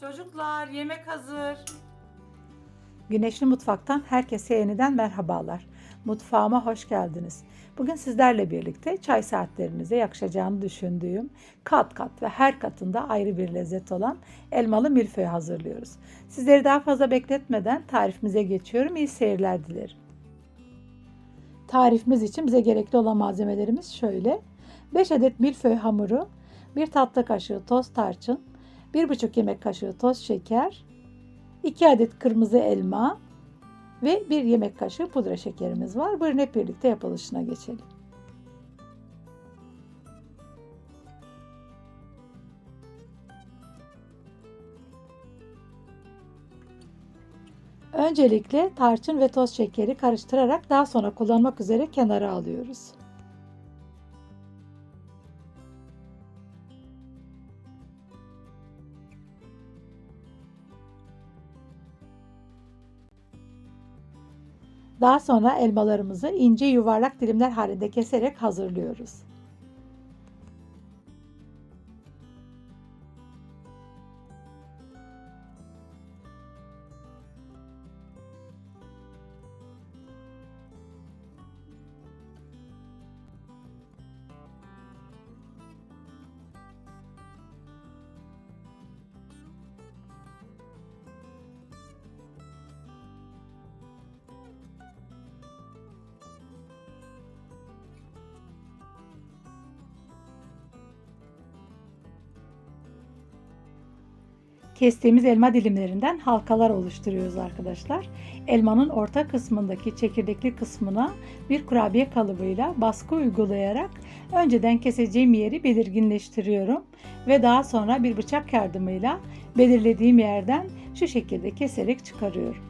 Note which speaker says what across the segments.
Speaker 1: Çocuklar yemek hazır.
Speaker 2: Güneşli Mutfak'tan herkese yeniden merhabalar. Mutfağıma hoş geldiniz. Bugün sizlerle birlikte çay saatlerinize yakışacağını düşündüğüm kat kat ve her katında ayrı bir lezzet olan elmalı milföy hazırlıyoruz. Sizleri daha fazla bekletmeden tarifimize geçiyorum. İyi seyirler dilerim. Tarifimiz için bize gerekli olan malzemelerimiz şöyle. 5 adet milföy hamuru, 1 tatlı kaşığı toz tarçın, 1,5 yemek kaşığı toz şeker, 2 adet kırmızı elma ve 1 yemek kaşığı pudra şekerimiz var. Buyurun hep birlikte yapılışına geçelim. Öncelikle tarçın ve toz şekeri karıştırarak daha sonra kullanmak üzere kenara alıyoruz. Daha sonra elmalarımızı ince yuvarlak dilimler halinde keserek hazırlıyoruz. Kestiğimiz elma dilimlerinden halkalar oluşturuyoruz arkadaşlar. Elmanın orta kısmındaki çekirdekli kısmına bir kurabiye kalıbıyla baskı uygulayarak önceden keseceğim yeri belirginleştiriyorum ve daha sonra bir bıçak yardımıyla belirlediğim yerden şu şekilde keserek çıkarıyorum.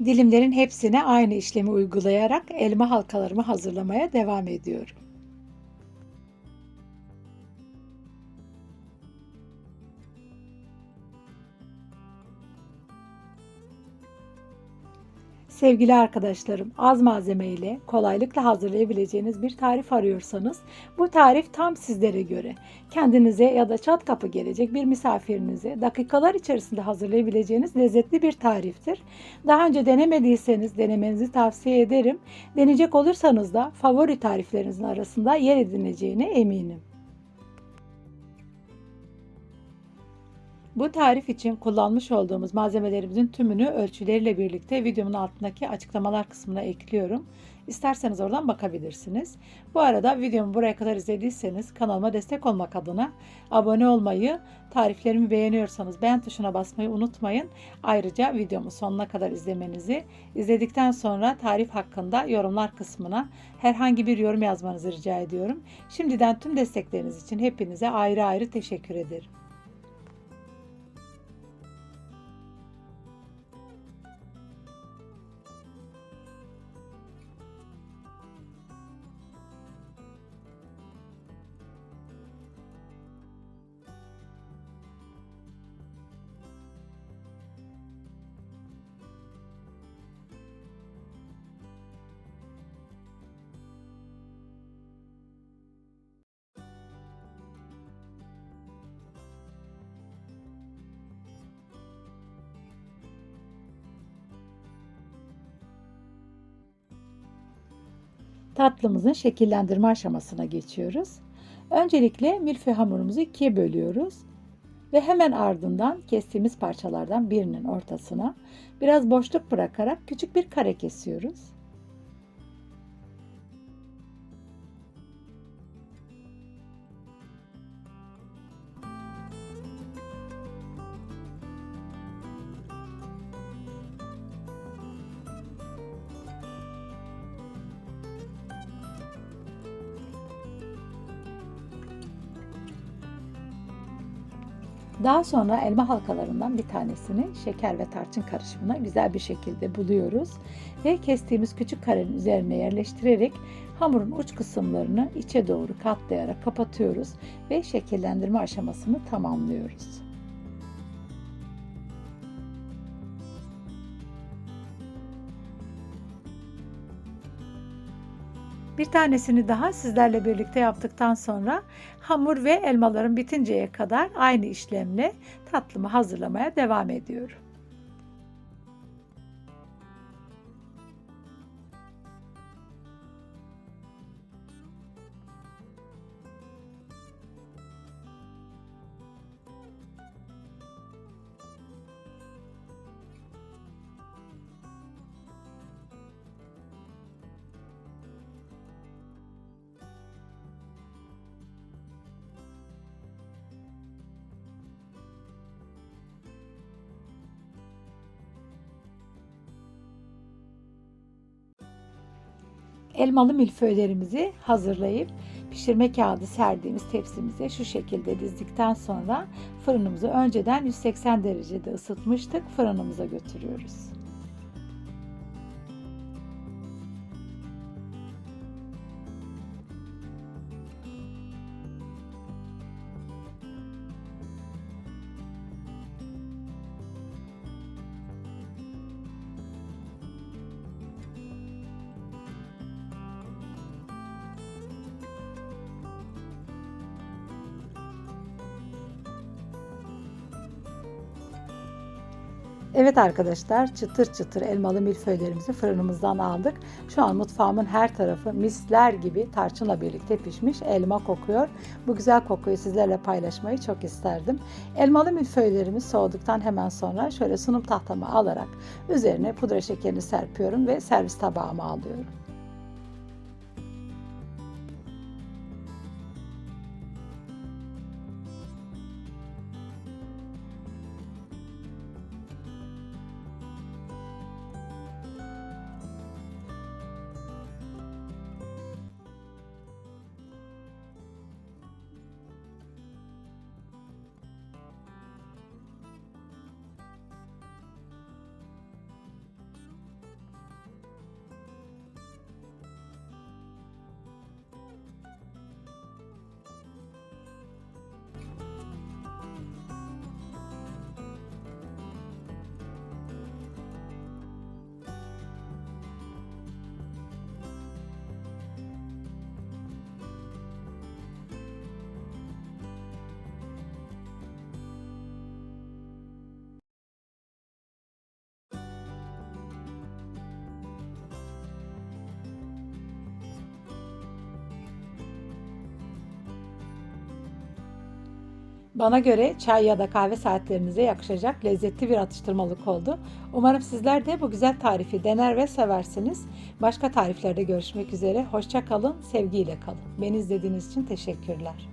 Speaker 2: Dilimlerin hepsine aynı işlemi uygulayarak elma halkalarımı hazırlamaya devam ediyorum. Sevgili arkadaşlarım, az malzeme ile kolaylıkla hazırlayabileceğiniz bir tarif arıyorsanız bu tarif tam sizlere göre. Kendinize ya da çat kapı gelecek bir misafirinize dakikalar içerisinde hazırlayabileceğiniz lezzetli bir tariftir. Daha önce denemediyseniz denemenizi tavsiye ederim. Deneyecek olursanız da favori tariflerinizin arasında yer edineceğine eminim. Bu tarif için kullanmış olduğumuz malzemelerimizin tümünü ölçüleriyle birlikte videomun altındaki açıklamalar kısmına ekliyorum. İsterseniz oradan bakabilirsiniz. Bu arada videomu buraya kadar izlediyseniz kanalıma destek olmak adına abone olmayı, tariflerimi beğeniyorsanız beğen tuşuna basmayı unutmayın. Ayrıca videomu sonuna kadar izlemenizi, izledikten sonra tarif hakkında yorumlar kısmına herhangi bir yorum yazmanızı rica ediyorum. Şimdiden tüm destekleriniz için hepinize ayrı ayrı teşekkür ederim. Tatlımızın şekillendirme aşamasına geçiyoruz. Öncelikle milföy hamurumuzu ikiye bölüyoruz ve hemen ardından kestiğimiz parçalardan birinin ortasına biraz boşluk bırakarak küçük bir kare kesiyoruz. Daha sonra elma halkalarından bir tanesini şeker ve tarçın karışımına güzel bir şekilde buluyoruz ve kestiğimiz küçük karenin üzerine yerleştirerek hamurun uç kısımlarını içe doğru katlayarak kapatıyoruz ve şekillendirme aşamasını tamamlıyoruz. Bir tanesini daha sizlerle birlikte yaptıktan sonra hamur ve elmalarım bitinceye kadar aynı işlemle tatlımı hazırlamaya devam ediyorum. Elmalı milföylerimizi hazırlayıp pişirme kağıdı serdiğimiz tepsimize şu şekilde dizdikten sonra fırınımızı önceden 180 derecede ısıtmıştık. Fırınımıza götürüyoruz. Evet arkadaşlar çıtır çıtır elmalı milföylerimizi fırınımızdan aldık. Şu an mutfağımın her tarafı misler gibi tarçınla birlikte pişmiş elma kokuyor. Bu güzel kokuyu sizlerle paylaşmayı çok isterdim. Elmalı milföylerimiz soğuduktan hemen sonra şöyle sunum tahtamı alarak üzerine pudra şekerini serpiyorum ve servis tabağıma alıyorum. Bana göre çay ya da kahve saatlerinize yakışacak lezzetli bir atıştırmalık oldu. Umarım sizler de bu güzel tarifi dener ve seversiniz. Başka tariflerde görüşmek üzere. Hoşça kalın, sevgiyle kalın. Beni izlediğiniz için teşekkürler.